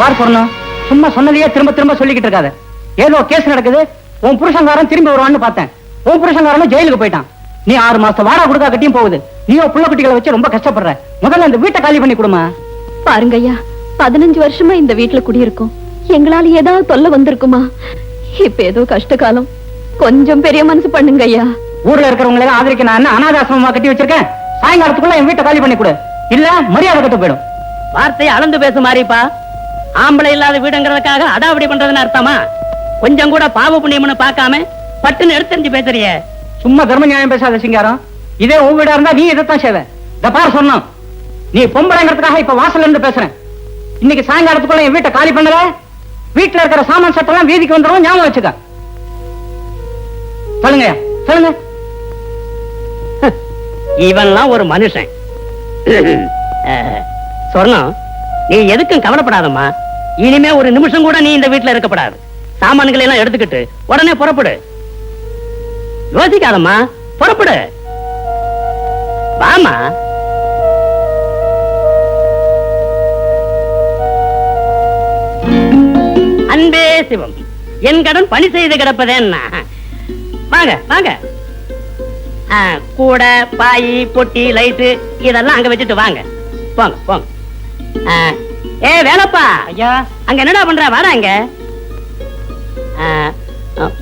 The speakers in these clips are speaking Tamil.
பார் சொல்லணும் சும்மா சொன்னதையே திரும்ப திரும்ப சொல்லிக்கிட்டு இருக்காத. ஏதோ கேஸ் நடக்குது உன் புருஷங்காரன் திரும்பி வருவான்னு பார்த்தேன். உன் புருஷங்காரனும் ஜெயிலுக்கு போயிட்டான். நீ ஆறு மாசம் வாடகை கொடுத்தா கட்டியும் போகுது. நீயோ புள்ள குட்டிகளை வச்சு ரொம்ப கஷ்டப்படுற. முதல்ல இந்த வீட்டை காலி பண்ணி கொடுமா. பாருங்க ஐயா பதினஞ்சு வருஷமா இந்த வீட்டுல குடியிருக்கோம். எங்களால ஏதாவது தொல்லை வந்திருக்குமா? இப்ப ஏதோ கஷ்ட காலம் கொஞ்சம் பெரிய மனசு பண்ணுங்க ஐயா ஊர்ல இருக்கிறவங்களை எல்லாம் ஆதரிக்க நான் அனாதாசிரமமா கட்டி வச்சிருக்கேன்? சாயங்காலத்துக்குள்ள என் வீட்டை காலி பண்ணி கொடு. இல்ல மரியாதை கட்டு போயிடும். வார்த்தையை அளந்து பேசு மாறிப்பா ஆம்பளை இல்லாத வீடுங்கிறதுக்காக அடாவடி பண்றதுன்னு அர்த்தமா? கொஞ்சம் கூட பாவ புண்ணியம்னு பார்க்காம பட்டுன்னு எடுத்தறிஞ்சு பேசுறிய. சும்மா தர்ம நியாயம் பேசாத சிங்காரம். இதே உன் வீடா இருந்தா நீ இதைத்தான் செய்வ. இந்த பார் சொன்னோம் நீ பொம்பளைங்கிறதுக்காக இப்ப வாசல்ல இருந்து பேசுறேன் இன்னைக்கு சாயங்காலத்துக்குள்ள என் வீட்டை காலி பண்ணல? வீட்டுல இருக்கிற சாமான் சட்டெல்லாம் வீதிக்கு வந்துடும் ஞாபகம் வச்சுக்க. சொல்லுங்க. சொல்லுங்க இவன்லாம் ஒரு மனுஷன். சொர்ணம் நீ எதுக்கும் கவலைப்படாதம்மா. இனிமே ஒரு நிமிஷம் கூட நீ இந்த வீட்டுல இருக்கப்படாது. சாமான்களை எல்லாம் எடுத்துக்கிட்டு உடனே புறப்படு. யோசிக்காதம்மா புறப்படு. வாமா அன்பே சிவம் என் கடன் பணி செய்து கிடப்பதேன்னா வாங்க வாங்க. கூட கூடை பாய் பொட்டி லைட்டு இதெல்லாம் அங்க வச்சுட்டு வாங்க. போங்க போங்க. ஏ வேலப்பா. ஐயா. அங்க என்னடா பண்ற? வாடா அங்க ஆ,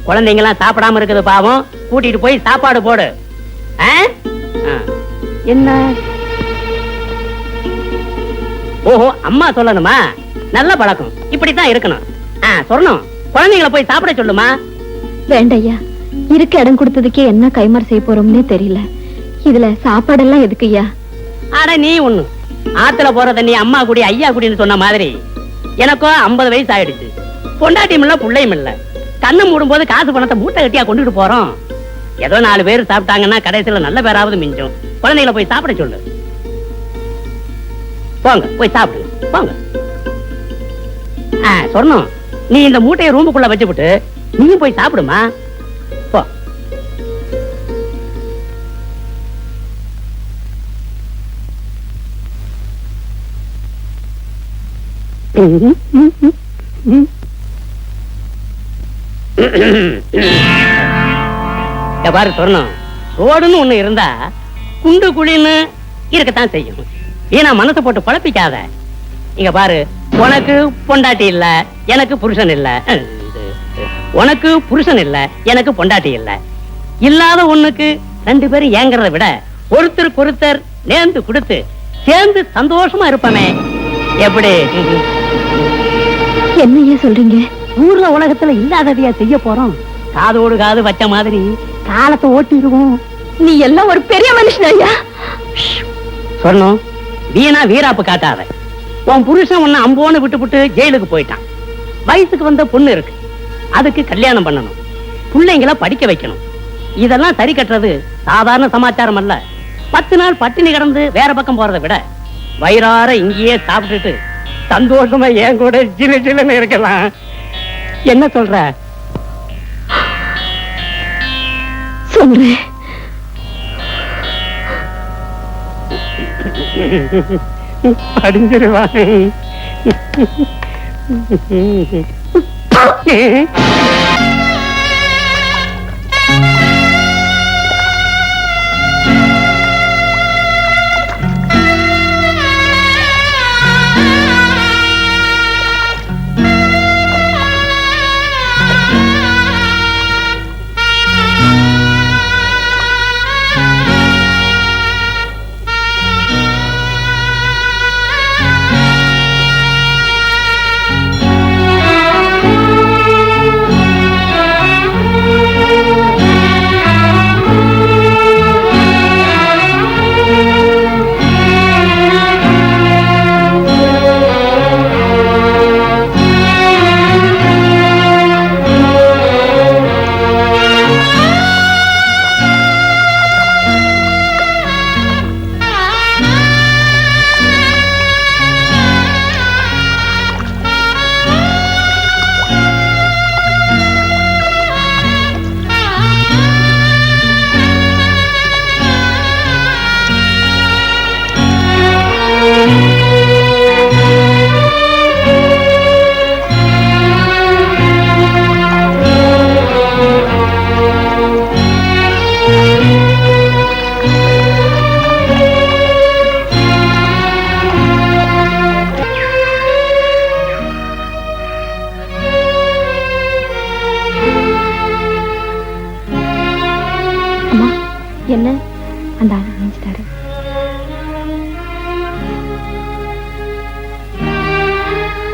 குழந்தைங்கெல்லாம் சாப்பிடாம இருக்குது பாவம். கூட்டிட்டு போய் சாப்பாடு போடு. என்ன? ஓஹோ அம்மா சொல்லணுமா? நல்ல பழக்கம். இப்படித்தான் இருக்கணும். ஆ, சொல்லணும். குழந்தைங்களை போய் சாப்பிட சொல்லுமா? ஐயா இருக்க இடம் கொடுத்ததுக்கே என்ன கைமாறு செய்ய போறோம்னே தெரியல. இதுல சாப்பாடெல்லாம் எதுக்கு ஐயா அட நீ ஒண்ணு. ஆத்துல போற தண்ணி அம்மா குடி ஐயா குடின்னு சொன்ன மாதிரி எனக்கோ ஐம்பது வயசு ஆயிடுச்சு. பொண்டாட்டியும் இல்ல புள்ளையும் இல்ல. கண்ணு மூடும் போது காசு பணத்தை மூட்டை கட்டியா கொண்டுட்டு போறோம். ஏதோ நாலு பேர் சாப்பிட்டாங்கன்னா கடைசியில நல்ல பேராவது மிஞ்சும். குழந்தைகளை போய் சாப்பிட சொல்லு. போங்க போய் சாப்பிடுங்க போங்க. சொன்னோம். நீ இந்த மூட்டையை ரூமுக்குள்ள வச்சுவிட்டு நீயும் போய் சாப்பிடுமா? பாரு சொன்னோம் ரோடுன்னு ஒண்ணு இருந்தா குண்டு குழின்னு இருக்கத்தான் செய்யும். ஏன்னா மனசை போட்டு குழப்பிக்காத இங்க பாரு உனக்கு பொண்டாட்டி இல்ல எனக்கு புருஷன் இல்ல. உனக்கு புருஷன் இல்ல எனக்கு பொண்டாட்டி இல்ல. இல்லாத ஒண்ணுக்கு ரெண்டு பேரும் ஏங்கறத விட ஒருத்தருக்கு ஒருத்தர் நேர்ந்து கொடுத்து சேர்ந்து சந்தோஷமா இருப்பமே. எப்படி? என்ன ஐயா சொல்றீங்க? ஊர்ல உலகத்துல இல்லாததையா செய்ய போறோம்? காதோடு காது வச்ச மாதிரி காலத்தை ஓட்டிடுவோம். நீ எல்லாம் ஒரு பெரிய மனுஷன் ஐயா. சொன்னோம் வீணா வீராப்பு காட்டாத. உன் புருஷன் உன்னை அம்போன்னு விட்டுப்புட்டு ஜெயிலுக்கு போயிட்டான். வயசுக்கு வந்த பொண்ணு இருக்கு. அதுக்கு கல்யாணம் பண்ணணும். பிள்ளைங்களை படிக்க வைக்கணும். இதெல்லாம் சரி கட்டுறது சாதாரண சமாச்சாரம் அல்ல. பத்து நாள் பட்டினி கிடந்து வேற பக்கம் போறதை விட வயிறார இங்கேயே சாப்பிட்டுட்டு சந்தோஷமா என் கூட சின்ன சின்னன்னு இருக்கலாம். என்ன சொல்ற? சொல்றேன் படிஞ்சிருவான்.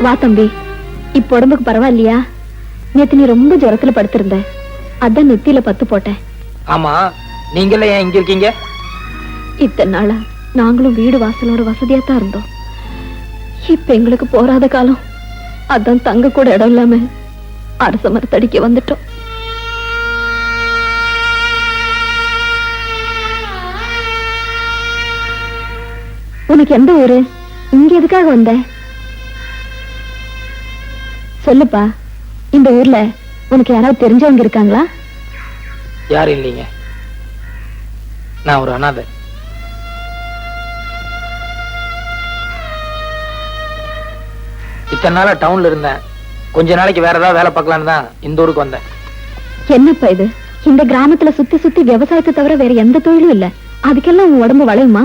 வா தம்பி. இப்ப உடம்புக்கு பரவாயில்லையா? நேத்து நீ ரொம்ப ஜுரத்துல படுத்திருந்த. அதான் நெத்தியில பத்து போட்டேன். ஆமா நீங்களே ஏன் இங்க இருக்கீங்க? இத்தனை நாளா நாங்களும் வீடு வாசலோட வசதியா தான் இருந்தோம். இப்ப எங்களுக்கு போராத காலம். அதான் தங்க கூட இடம் இல்லாம அரச மரத்தடிக்க வந்துட்டோம். உனக்கு எந்த ஊரு? இங்க எதுக்காக வந்த? சொல்லுப்பா இந்த ஊர்ல உனக்கு யாராவது தெரிஞ்சவங்க இருக்காங்களா? யாரும் இல்லைங்க. நான் ஒரு அனாதை. இத்தனை நாளா டவுன்ல இருந்தேன். கொஞ்ச நாளைக்கு வேற ஏதாவது வேலை பார்க்கலான்னு தான் இந்த ஊருக்கு வந்தேன். என்னப்பா இது? இந்த கிராமத்துல சுத்தி சுத்தி விவசாயத்தை தவிர வேற எந்த தொழிலும் இல்ல. அதுக்கெல்லாம் உன் உடம்பு வளையுமா?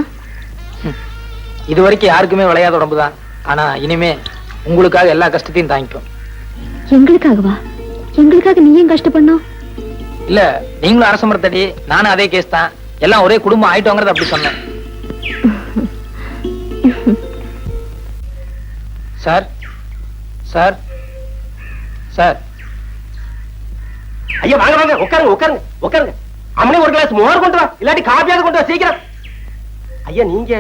இது வரைக்கும் யாருக்குமே விளையாத உடம்பு தான் ஆனா இனிமே உங்களுக்காக எல்லா கஷ்டத்தையும் தாங்கிக்கும். எங்களுக்காகவா? எங்களுக்காக நீ ஏன் கஷ்டப்படணும்? இல்ல நீங்களும் அரச மரத்தடி நானும் அதே கேஸ் தான். எல்லாம் ஒரே குடும்பம் ஆயிட்டோங்கிறத அப்படி சொன்னேன். Sir sir sir. ஐயா வாங்க வாங்க உட்காருங்க உட்காருங்க உட்காருங்க. அம்மனே ஒரு கிளாஸ் மோர் கொண்டு வா இல்லாட்டி காப்பியாவது கொண்டு வா சீக்கிரம். ஐயா நீங்க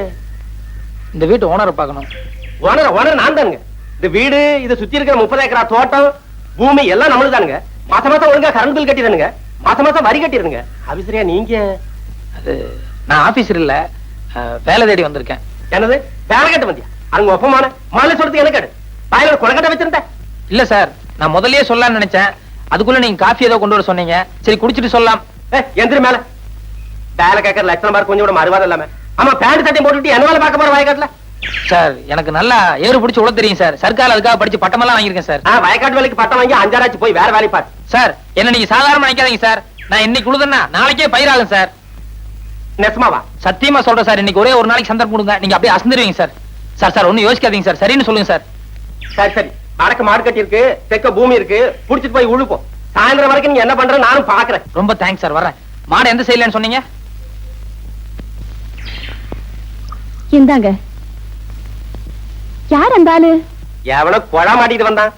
இந்த வீட்டு ஓனரை பார்க்கணும். ஓனர் ஓனர் நான் தானுங்க. இந்த வீடு இதை சுத்தி இருக்கிற முப்பது ஏக்கரா தோட்டம் பூமி எல்லாம் நம்மளுக்கு தானுங்க மாசம் மாசம் ஒழுங்கா கரண்ட் பில் கட்டிடுங்க மாசம் மாசம் வரி கட்டிடுங்க ஆபீசரியா நீங்க? அது நான் ஆபீசர் இல்ல. வேலை தேடி வந்திருக்கேன். என்னது? வேலை கட்டு வந்தியா? அங்க ஒப்பமான. மாலை சொல்றது எனக்கு கேடு? வாயில கொலக்கட்டை வச்சிருந்தேன். இல்ல சார் நான் முதல்லயே சொல்லலாம்னு நினைச்சேன். அதுக்குள்ள நீங்க காஃபி ஏதோ கொண்டு வர சொன்னீங்க. சரி குடிச்சிட்டு சொல்லலாம். எந்திரி மேல. வேலை கேட்கற லட்சணம் பாரு கொஞ்சம் கூட மறுவாதம் இல்லாம. ஆமா பேண்ட் சட்டை போட்டுட்டு என்ன வேலை பார்க்க போற வயக்காட்டுல? சார் எனக்கு நல்லா ஏறு பிடிச்சி உள்ள தெரியும் சார். சர்க்கார் அதுக்காக படிச்சு பட்டமெல்லாம் வாங்கியிருக்கேன் சார். வயக்காட்டு வேலைக்கு பட்டம் வாங்கி அஞ்சாராச்சு போய் வேற வேலை பாரு. சார் என்ன நீங்க சாதாரணமா நினைக்காதீங்க சார். நான் இன்னைக்கு உழுதுன்னா நாளைக்கே பயிராகும் சார். நெசமாவா சத்தியமா சொல்றேன் சார் இன்னைக்கு ஒரே ஒரு நாளைக்கு சந்தர்ப்பம் கொடுங்க. நீங்க அப்படியே அசந்துருவீங்க சார். சார் சார் ஒன்னும் யோசிக்காதீங்க சார். சரின்னு சொல்லுங்க சார். சரி சரி. வடக்கு மாடு கட்டி இருக்கு தெக்க பூமி இருக்கு. புடிச்சிட்டு போய் உழுப்போம். சாயந்தரம் வரைக்கும் நீங்க என்ன பண்ற நானும் பாக்குறேன். ரொம்ப தேங்க்ஸ் சார் வரேன் மாடு எந்த சைடுலன்னு சொன்னீங்க? இந்தாங்க. யார் அந்த ஆளு? எவனோ குழா மாட்டிட்டு வந்தான்.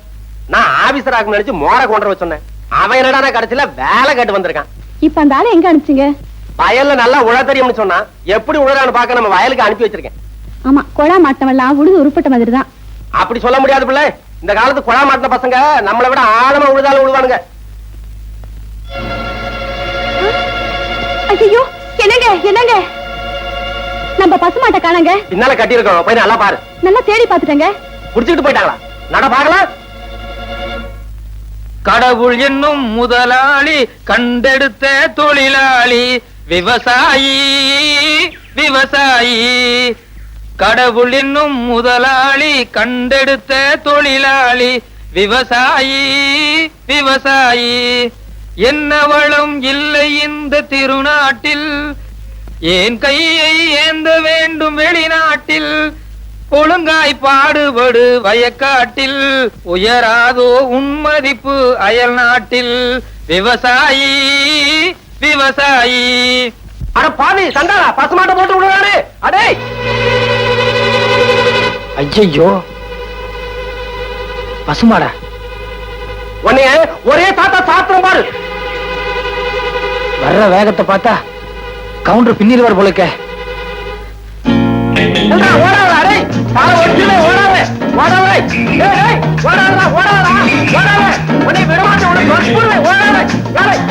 நான் ஆபீசர் ஆகும் நினைச்சு மோர கொண்டு வர சொன்னேன். அவன் என்னடா கடைசியில வேலை கட்டு வந்திருக்கான். இப்ப அந்த ஆளை எங்க அனுப்பிச்சீங்க? வயல்ல நல்லா உழ தெரியும்னு சொன்னான். எப்படி உழறான்னு பார்க்க நம்ம வயலுக்கு அனுப்பி வச்சிருக்கேன். ஆமா கொழா மாட்டவெல்லாம் உழுது உருப்பட்ட மாதிரி தான் அப்படி சொல்ல முடியாது பிள்ளை. இந்த காலத்து குழா மாட்டின பசங்க நம்மளை விட ஆழமா உழுதாலும் உழுவானுங்க. ஐயோ என்னங்க என்னங்க? நம்ம பசுமாட்டை காணங்க. பின்னால கட்டி இருக்கோம் போய் நல்லா பாரு. நல்லா தேடி பாத்துட்டேங்க புடிச்சுட்டு போயிட்டாங்களா? நட பாக்கலாம் கடவுள் என்னும் முதலாளி கண்டெடுத்த தொழிலாளி விவசாயி விவசாயி. கடவுள் என்னும் முதலாளி கண்டெடுத்த தொழிலாளி விவசாயி விவசாயி. என்ன வளம் இல்லை இந்த திருநாட்டில் ஏன் கையை ஏந்த வேண்டும் வெளிநாட்டில்? ஒழுங்காய் பாடுபடு வயக்காட்டில். உயராதோ உன்மதிப்பு அயல் நாட்டில். விவசாயி விவசாயி. அட பாவி சண்டாளா பசுமாட்டை போட்டு விடுவாரு அடே! ஐயோ பசுமாடா உன்னைய ஒரே தாத்தா சாத்திரம் பாரு. வர்ற வேகத்தை பார்த்தா கவுண்டர் பின்னிருவார் போலக்க ஓடாத ஓடாத ஓடாத உன்னை விடமாட்டேன் உனக்கு ஓடாத.